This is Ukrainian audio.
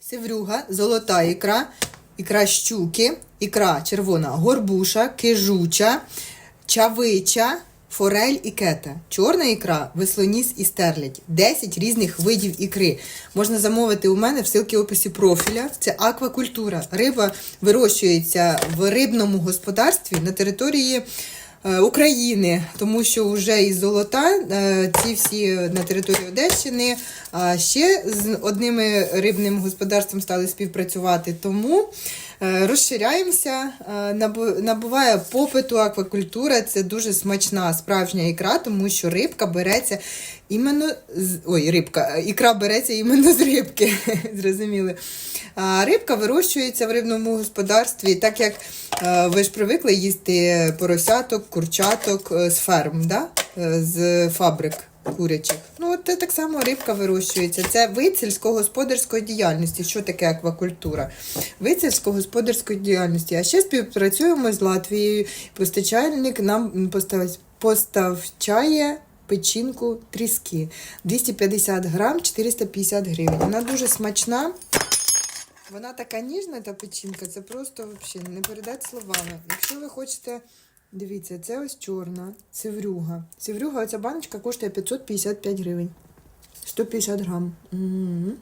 севрюга, золота ікра, ікра щуки, ікра червона горбуша, кижуча, чавича, форель і кета. Чорна ікра, веслоніс і стерлядь. 10 різних видів ікри. Можна замовити у мене в в описі профіля. Це аквакультура. Риба вирощується в рибному господарстві на території. Е, України, тому що вже із золота е, ці всі на території Одещини а ще з одним рибним господарством стали співпрацювати. Тому е, розширяємося, е, набуває попиту аквакультура. Це дуже смачна справжня ікра, тому що рибка береться іменно з ой, рибка, ікра береться іменно з рибки. Зрозуміли. А рибка вирощується в рибному господарстві, так як е, ви ж привикли їсти поросяток, курчаток е, з ферм, да? Е, з фабрик курячих. Ну, от це так само рибка вирощується. Це вид сільськогосподарської діяльності. Що таке аквакультура? Вид сільськогосподарської діяльності. А ще співпрацюємо з Латвією. Постачальник нам поставчає печінку тріски. 250 грам, 450 гривень. Вона дуже смачна. Вона така ніжна, та печінка, це просто взагалі не передати словами. Якщо ви хочете, дивіться, це ось чорна, сиврюга. Сиврюга, оця баночка коштує 555 гривень. 150 грам. М.